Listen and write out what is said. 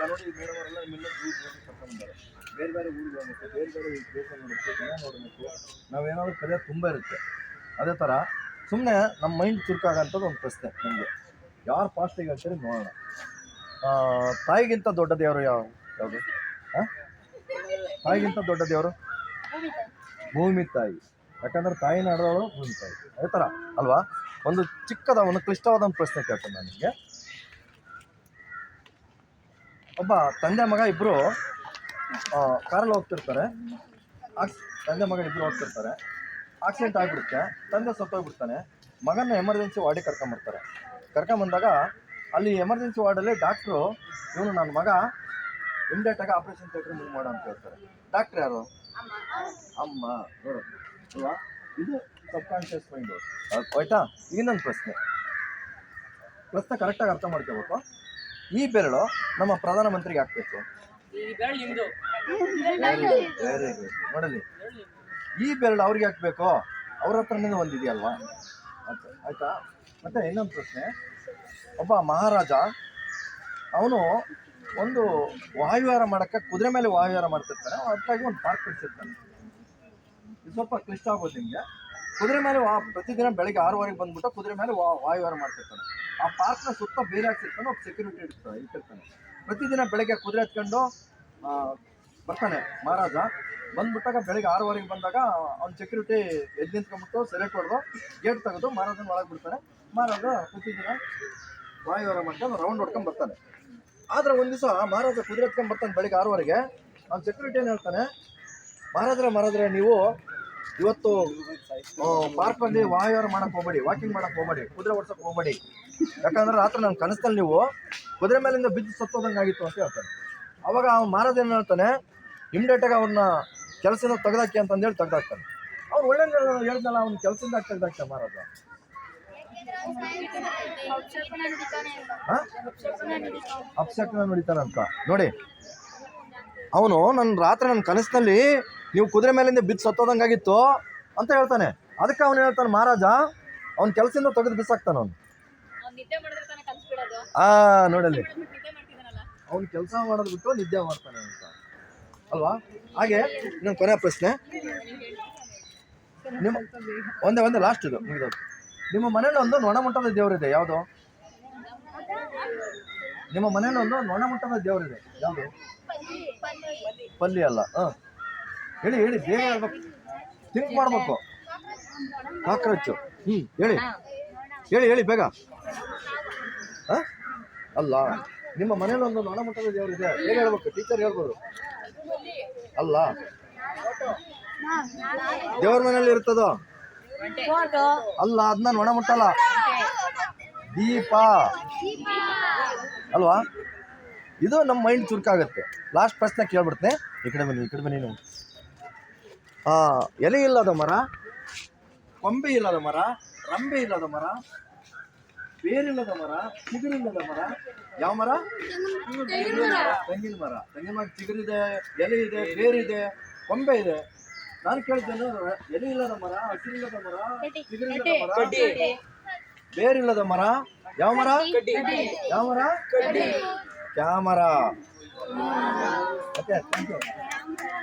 ಈಗ ನೋಡಿ ಈ ಮೇಡಮ್ ಅವರೆಲ್ಲ ನಿಮ್ಮೆಲ್ಲ ಬೇರೆ ಬೇರೆ ಊರಿಗೆ ಹೋಗ್ಬೇಕು, ಬೇರೆ ಬೇರೆ ದೇಶ ನೋಡಬೇಕು. ಜನ ನೋಡಬೇಕು ತುಂಬ ಇರುತ್ತೆ. ಅದೇ ಥರ ಸುಮ್ಮನೆ ನಮ್ಮ ಮೈಂಡ್ ಚುರುಕಾಗಂಥದ್ದು ಒಂದು ಪ್ರಶ್ನೆ ನಿಮಗೆ. ಯಾರು ಫಾಸ್ಟಿಗೆ ಅಂತೇಳಿ ನೋಡೋಣ. ತಾಯಿಗಿಂತ ದೊಡ್ಡ ದೇವರು ಯಾವ ಯಾವುದು? ಹಾಂ ತಾಯಿಗಿಂತ ದೊಡ್ಡ ದೇವರು? ಭೂಮಿ ತಾಯಿ. ಯಾಕಂದ್ರೆ ತಾಯಿ ನಡೆದವಳು ಭೂಮಿ ತಾಯಿ. ಅದೇ ಥರ ಅಲ್ವಾ? ಒಂದು ಚಿಕ್ಕದ ಒಂದು ಕ್ಲಿಷ್ಟವಾದ ಒಂದು ಪ್ರಶ್ನೆ ಕೇಳ್ತೇನೆ ನಾನು ನಿಮಗೆ. ಒಬ್ಬ ತಂದೆ ಮಗ ಇಬ್ಬರು ಕಾರಲ್ಲಿ ಹೋಗ್ತಿರ್ತಾರೆ. ಆಕ್ಸ್, ತಂದೆ ಮಗ ಇಬ್ಬರು ಹೋಗ್ತಿರ್ತಾರೆ. ಆಕ್ಸಿಡೆಂಟ್ ಆಗಿಬಿಡುತ್ತೆ. ತಂದೆ ಸತ್ತೋಗ್ಬಿಡ್ತಾನೆ. ಮಗನ ಎಮರ್ಜೆನ್ಸಿ ವಾರ್ಡಿಗೆ ಕರ್ಕೊಂಬರ್ತಾರೆ ಕರ್ಕೊಂಬಂದಾಗ ಅಲ್ಲಿ ಎಮರ್ಜೆನ್ಸಿ ವಾರ್ಡಲ್ಲಿ ಡಾಕ್ಟ್ರು ಇವನು ನನ್ನ ಮಗ ಇಮ್ಡಿಯೇಟಾಗಿ ಆಪ್ರೇಷನ್ ಥಿಯೇಟ್ರ್ ಮೂವ್ ಮಾಡು ಅಂತ ಹೇಳ್ತಾರೆ. ಡಾಕ್ಟ್ರ್ ಯಾರು? ಅಮ್ಮ. ನೋಡು. ಅಲ್ವಾ? ಇದು ಸಬ್ ಕಾನ್ಷಿಯಸ್ ಮೈಂಡು ಆಯ್ತಾ? ಇನ್ನೊಂದು ಪ್ರಶ್ನೆ. ಪ್ರಶ್ನೆ ಕರೆಕ್ಟಾಗಿ ಅರ್ಥ ಮಾಡ್ಕೋಬೇಕು. ಈ ಬೆರಳು ನಮ್ಮ ಪ್ರಧಾನಮಂತ್ರಿಗೆ ಹಾಕ್ಬೇಕು. ವೆರಿ ಗುಡ್ ನೋಡಲಿ. ಈ ಬೆರಳು ಅವ್ರಿಗೆ ಹಾಕ್ಬೇಕು? ಅವ್ರ ಹತ್ರನೇ ಒಂದಿದೆಯಲ್ವಾ? ಆಯ್ತು? ಮತ್ತೆ ಇನ್ನೊಂದು ಪ್ರಶ್ನೆ. ಒಬ್ಬ ಮಹಾರಾಜ ಅವನು ಒಂದು ವಾಯುವಾರ ಮಾಡೋಕ್ಕೆ ಕುದುರೆ ಮೇಲೆ ವಾಯುವಾರ ಮಾಡ್ತಿರ್ತಾನೆ ಅದಕ್ಕಾಗಿ ಒಂದು ಪಾರ್ಕ್ ಕಟ್ಸಿರ್ತಾನೆ. ಇದು ಸ್ವಲ್ಪ ಕ್ಲಿಷ್ಟ ಆಗೋದು ನಿಮಗೆ. ಕುದುರೆ ಮೇಲೆ ವಾ ಪ್ರತಿದಿನ ಬೆಳಗ್ಗೆ ಆರೂವರೆಗೆ ಬಂದ್ಬಿಟ್ಟು ಕುದುರೆ ಮೇಲೆ ವಾ ವಾಯುವಾರ ಮಾಡ್ತಿರ್ತಾನೆ. ಆ ಪಾರ್ಕ್ನ ಸುತ್ತ ಬೇರೆ ಹಾಕ್ಸಿರ್ತಾನೆ ಒಬ್ಬ ಸೆಕ್ಯೂರಿಟಿ ಇಡ್ತಾನೆ ಇಟ್ಟಿರ್ತಾನೆ ಪ್ರತಿದಿನ ಬೆಳಗ್ಗೆ ಕುದುರೆ ಹತ್ಕೊಂಡು ಬರ್ತಾನೆ ಮಹಾರಾಜ. ಬಂದ್ಬಿಟ್ಟಾಗ ಬೆಳಗ್ಗೆ ಆರೂವರೆಗೆ ಬಂದಾಗ ಅವ್ನ ಸೆಕ್ಯೂರಿಟಿ ಎದ್ದು ನಿಂತ್ಕೊಂಡ್ಬಿಟ್ಟು ಸೆಲೆಕ್ಟ್ ಹೊಡೆದು ಗೇಟ್ ತೆಗೆದು ಮಹಾರಾಜನ ಒಳಗೆ ಬಿಡ್ತಾನೆ. ಮಹಾರಾಜ ಪ್ರತಿದಿನ ವಾಯುವಾರ ಮಾಡ್ಕೊಂಡು ರೌಂಡ್ ಹೊಡ್ಕೊಂಡು ಬರ್ತಾನೆ. ಆದರೆ ಒಂದು ದಿವಸ ಮಹಾರಾಜ ಕುದುರೆ ಹತ್ಕೊಂಡು ಬರ್ತಾನೆ ಬೆಳಗ್ಗೆ ಆರೂವರೆಗೆ. ಅವ್ನ ಸೆಕ್ಯೂರಿಟಿ ಏನು ಹೇಳ್ತಾನೆ, ಮಹಾರಾಜ್ರೆ, ಮಹಾರಾಜರೇ, ನೀವು ಇವತ್ತು ಪಾರ್ಕ್ ಅಲ್ಲಿ ವಾಯುವಾರ ಮಾಡಕ್ ಹೋಗ್ಬೇಡಿ ವಾಕಿಂಗ್ ಮಾಡಕ್ ಹೋಗ್ಬೇಡಿ ಕುದುರೆ ಓಡ್ಸಕ್ ಹೋಗ್ಬೇಡಿ. ಯಾಕಂದ್ರೆ ರಾತ್ರಿ ನನ್ನ ಕನಸಲ್ಲಿ ನೀವು ಕುದುರೆ ಮೇಲಿಂದ ಬಿದ್ದು ಸತ್ತೋದಂಗೆ ಆಗಿತ್ತು ಅಂತ ಹೇಳ್ತಾನೆ ಅವಾಗ ಅವ್ನು ಮಾರದ ಏನು ಹೇಳ್ತಾನೆ ಇಮ್ಡಿಯೇಟಾಗಿ ಅವ್ರನ್ನ ಕೆಲಸದಿಂದ ತೆಗ್ದಾಕಿ ಅಂತಂದೇಳಿ ತೆಗ್ದಾಕ್ತಾನೆ ಅವ್ರು ಒಳ್ಳೆ ಹೇಳ್ದಲ್ಲ ಅವ್ನ ಕೆಲಸದಿಂದ ತೆಗ್ದಾಕ್ತಾನೆ ಮಾರೋದು ಹಾಂ ಅಪ್ಸೆಟ್ನ ನುಡಿತಾರಂತ ನೋಡಿ ಅವನು ನನ್ನ ರಾತ್ರಿ ನನ್ನ ಕನಸಿನಲ್ಲಿ ನೀವು ಕುದುರೆ ಮೇಲಿಂದ ಬಿದ್ದು ಸತ್ತೋದಂಗಾಗಿತ್ತು ಅಂತ ಹೇಳ್ತಾನೆ. ಅದಕ್ಕೆ ಅವನು ಹೇಳ್ತಾನೆ ಮಹಾರಾಜ ಅವ್ನ ಕೆಲಸದಿಂದ ತೆಗೆದು ಬಿಸಾಕ್ತಾನೆ ಅವನು. ಆ ನೋಡಲ್ಲಿ. ಅವ್ನು ಕೆಲಸ ಮಾಡೋದು ಬಿಟ್ಟು ನಿದ್ದೆ ಮಾಡ್ತಾನೆ ಅಂತ. ಅಲ್ವಾ? ಹಾಗೆ ನನ್ನ ಕೊನೆ ಪ್ರಶ್ನೆ. ನಿಮ್ಮ ಒಂದೇ ಒಂದೇ ಲಾಸ್ಟ್ ಇದು ಮುಗಿದೋದು ನಿಮ್ಮ ಮನೇಲಿ ಒಂದು ನೊಣಮುಟ್ಟದ ದೇವರಿದೆ ಯಾವುದು? ನಿಮ್ಮ ಮನೇಲಿ ಒಂದು ನೊಣಮುಟ್ಟದ ದೇವರಿದೆ ಯಾವುದು? ಪಲ್ಲಿ ಅಲ್ಲ. ಹೇಳಿ ಹೇಳಿ, ಬೇಗ ಹೇಳ್ಬೇಕು. ಥಿಂಕ್ ಮಾಡ್ಬೇಕು. ಕಾಕ್ರೋಚು. ಹ್ಞೂ ಹೇಳಿ. ಹೇಳಿ ಹೇಳಿ, ಬೇಗ. ಹಾಂ? ಅಲ್ಲ, ನಿಮ್ಮ ಮನೇಲಿ ಒಂದು ನೊಣಮುಟ್ಟದ ದೇವರಿದೆ ಹೇಗೆ ಹೇಳ್ಬೇಕು? ಟೀಚರ್ ಹೇಳ್ಬೋದು. ಅಲ್ಲ. ದೇವ್ರ ಮನೇಲಿ ಇರ್ತದೋ? ಅಲ್ಲ ಅದನ್ನ ನೊಣ ಮುಟ್ಟಲ್ಲ. ದೀಪ. ಅಲ್ವಾ? ಇದು ನಮ್ಮ ಮೈಂಡ್ ಚುರುಕಾಗುತ್ತೆ. ಲಾಸ್ಟ್ ಪ್ರಶ್ನೆ ಕೇಳ್ಬಿಡ್ತೇನೆ. ಈ ಕಡೆ ಬನ್ನಿ ಈ ಕಡೆ ಬನ್ನಿ ನೀವು. ಎಲೆ ಇಲ್ಲದ ಮರ ಕೊಂಬೆ ಇಲ್ಲದ ಮರ ರಂಬೆ ಇಲ್ಲದ ಮರ ಬೇರಿಲ್ಲದ ಮರ ಚಿಗುರಿಲ್ಲದ ಮರ ಯಾವ ಮರ? ತೆಂಗಿನ ಮರ. ತೆಂಗಿನ ಮರ. ಚಿಗುರಿದೆ ಎಲೆ ಇದೆ ಬೇರಿದೆ ಕೊಂಬೆ ಇದೆ. ನಾನು ಕೇಳ್ತೇನೆ ಎಲೆ ಇಲ್ಲದ ಮರ ಹಸಿರಿಲ್ಲದ ಮರ ಚಿಗುರಿಲ್ಲದ ಮರ ಬೇರಿಲ್ಲದ ಮರ ಯಾವ ಮರ? ಯಾವ ಮರ? ಕ್ಯಾಮರ ಮತ್ತೆ thank you.